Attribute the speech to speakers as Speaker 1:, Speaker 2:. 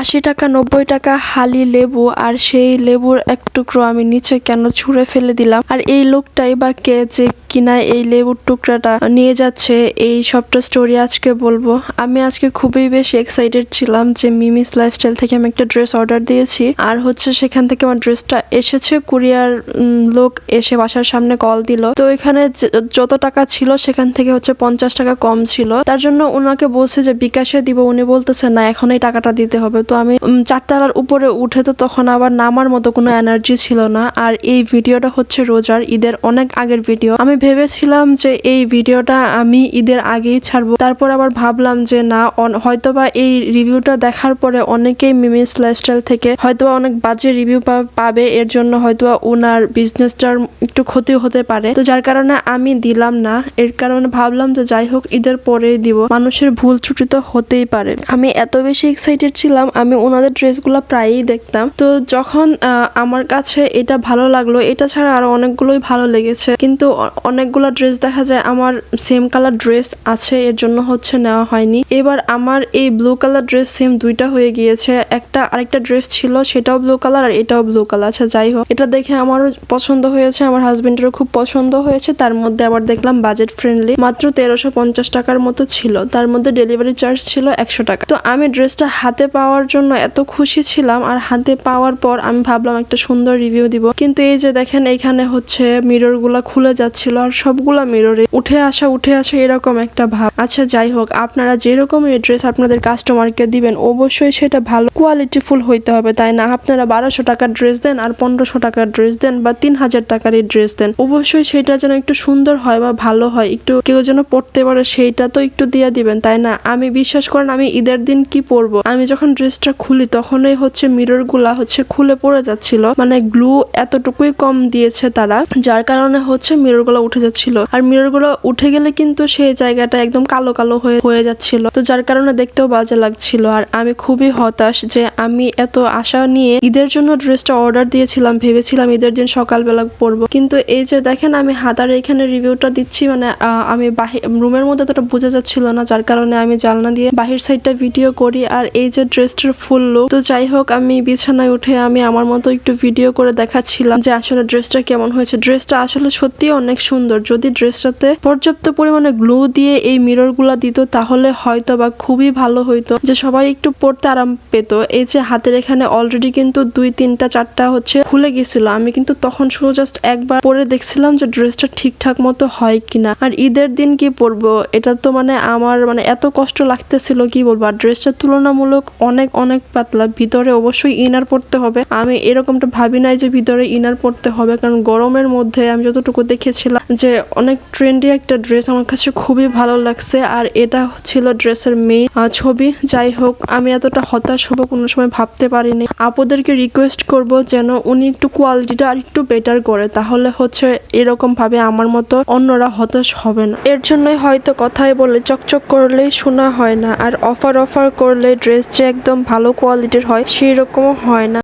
Speaker 1: আশি টাকা, নব্বই টাকা হালি লেবু আর সেই লেবুর এক টুকরো আমি নিচে কেন ছুঁড়ে ফেলে দিলাম? আর এই লোকটাই বা কে যে কিনা এই লেবুর টুকরাটা নিয়ে যাচ্ছে, এই সবটা স্টোরি আজকে বলব। আমি আজকে খুবই বেশি এক্সাইটেড ছিলাম যে মিমিস লাইফস্টাইল থেকে আমি একটা ড্রেস অর্ডার দিয়েছি। আর হচ্ছে সেখান থেকে আমার ড্রেসটা এসেছে, কুরিয়ার লোক এসে বাসার সামনে কল দিল। তো এখানে যত টাকা ছিল সেখান থেকে হচ্ছে পঞ্চাশ টাকা কম ছিল। তার জন্য ওনাকে বলছে যে বিকাশে দিব, উনি বলতেছে, না, এখন এই টাকাটা দিতে হবে। তো আমি চারতলার উপরে উঠে তো তখন আবার নামার মতো কোনো এনার্জি ছিল না। আর এই ভিডিওটা হচ্ছে রোজার ঈদের অনেক আগের ভিডিও। আমি ভেবেছিলাম যে এই ভিডিওটা আমি ঈদের আগেই ছাড়বো। তারপর আবার ভাবলাম যে না হয়তোবা এই রিভিউটা দেখার পরে অনেকেই মিমিস লাইফস্টাইল থেকে হয়তোবা অনেক বাজে রিভিউ পাবে। এর জন্য হয়তোবা ওনার বিজনেসটার একটু ক্ষতি হতে পারে। তো যার কারণে আমি দিলাম না। এর কারণে ভাবলাম যে যাই হোক, ঈদের পরেই দিব। মানুষের ভুল ছুটি তো হতেই পারে। আমি এত বেশি এক্সাইটেড ছিলাম আমি ওনাদের ড্রেসগুলো প্রায়ই দেখতাম। তো যখন আমার কাছে এটা ভালো লাগল, এটা ছাড়া আরও অনেকগুলোই ভালো লেগেছে। কিন্তু অনেকগুলো ড্রেস দেখা যায় আমার সেম কালার ড্রেস আছে, এর জন্য হচ্ছে নেওয়া হয়নি। এবার আমার এই ব্লু কালার ড্রেস সেম দুইটা হয়ে গিয়েছে। একটা, আরেকটা ড্রেস ছিল, সেটাও ব্লু কালার আর এটাও ব্লু কালার আচ্ছা যাই হোক, এটা দেখে আমারও পছন্দ হয়েছে, আমার হাজবেন্ডেরও খুব পছন্দ হয়েছে। তার মধ্যে আবার দেখলাম বাজেট ফ্রেন্ডলি মাত্র তেরোশো পঞ্চাশ টাকার মতো ছিল। তার মধ্যে ডেলিভারি চার্জ ছিল একশো টাকা। তো আমি ড্রেসটা হাতে পাওয়ার জন্য এত খুশি ছিলাম আর হাতে পাওয়ার পর আমি ভাবলাম একটা সুন্দর রিভিউ দিব। কিন্তু এই যে দেখেন এখানে হচ্ছে মিররগুলা খুলে যাচ্ছিল আর সবগুলা মিররে উঠে আসা উঠে আসা এরকম একটা ভাব। আচ্ছা যাই হোক, আপনারা যেরকম ড্রেস আপনাদের কাস্টমারকে দিবেন, অবশ্যই সেটা ভালো কোয়ালিটিফুল হইতে হবে, তাই না? আপনারা বারোশো টাকার ড্রেস দেন আর পনেরোশো টাকার ড্রেস দেন বা তিন হাজার টাকার এই ড্রেস দেন। অবশ্যই সেটা যেন একটু সুন্দর হয় বা ভালো হয়, একটু কেউ যেন পড়তে পারে, সেইটা তো একটু দিয়ে দিবেন, তাই না? আমি বিশ্বাস করেন, আমি ঈদের দিন কি পরবো? আমি যখন ড্রেসটা খুলি, তখনই হচ্ছে মিররগুলা হচ্ছে খুলে পড়ে যাচ্ছিল। মানে গ্লু এতটুকুই কম দিয়েছে তারা, যার কারণে হচ্ছে মিররগুলো উঠে যাচ্ছিল। আর মিররগুলো উঠে গেলে কিন্তু সেই জায়গাটা একদম কালো কালো হয়ে হয়ে যাচ্ছিল। তো যার কারণে দেখতেও বাজে লাগছিল। আর আমি খুবই হতাশ যে আমি এত আশা নিয়ে ঈদের জন্য ড্রেসটা অর্ডার দিয়েছিলাম, ভেবেছিলাম ঈদের দিন সকালবেলা পরবো। কিন্তু এই যে দেখেন, আমি হাতার এখানে রিভিউটা দিচ্ছি মানে আমি রুমের মধ্যে তোটা বোঝা যাচ্ছিল না, যার কারণে আমি জানলা দিয়ে বাহির সাইডটা ভিডিও করি। আর এই যে ড্রেসটার ফুল লুক তো যাই হোক, আমি বিছানায় উঠে আমি আমার মতো একটু ভিডিও করে দেখাচ্ছিলাম যে আসলে ড্রেসটা কেমন হয়েছে। ড্রেসটা আসলে সত্যি অনেক সুন্দর। যদি ড্রেসটাতে পর্যাপ্ত পরিমাণে গ্লু দিয়ে এই মিররগুলা দিত, তাহলে হয়তো বা খুবই ভালো হইতো। যে সবাই একটু পড়তে আরাম পেত। এই যে হাতের এখানে অলরেডি কিন্তু দুই, তিনটা, চারটা হচ্ছে খুলে গেছিল। আমি কিন্তু তখন শুধু জাস্ট একবার পরে দেখছিলাম যে ড্রেসটা ঠিকঠাক মতো হয় কিনা। আর ঈদের দিন কি পরবো? এটা তো মানে আমার মানে এত কষ্ট লাগতেছিল, কি বলব? আর ড্রেসটা তুলনামূলক অনেক অনেক পাতলা। ভিতরে অবশ্যই ইনার পড়তে হবে। আমি এরকমটা ভাবি নাই যে ভিতরে ইনার পড়তে হবে, কারণ গরমের মধ্যে আমি যতটুকু দেখেছিলাম যে অনেক ট্রেন্ডি একটা ড্রেস আমার কাছে খুবই ভালো লাগছে। আর এটা ছিল ড্রেসের মেইন ছবি। যাই হোক, আমি এতটা হতাশ হব কোনো সময় ভাবতে পারিনি। আপুদেরকে রিকোয়েস্ট করব যেন উনি একটু কোয়ালিটিটা আর একটু বেটার করে, তাহলে হচ্ছে এরকম ভাবে আমার মতো অন্যরা হতাশ হবে না। এর জন্যই হয়তো কথায় বলে চকচক করলেই শোনা হয় না, আর অফার অফার করলে ড্রেস যে একদম ভালো কোয়ালিটির হয় সেই রকমও হয় না।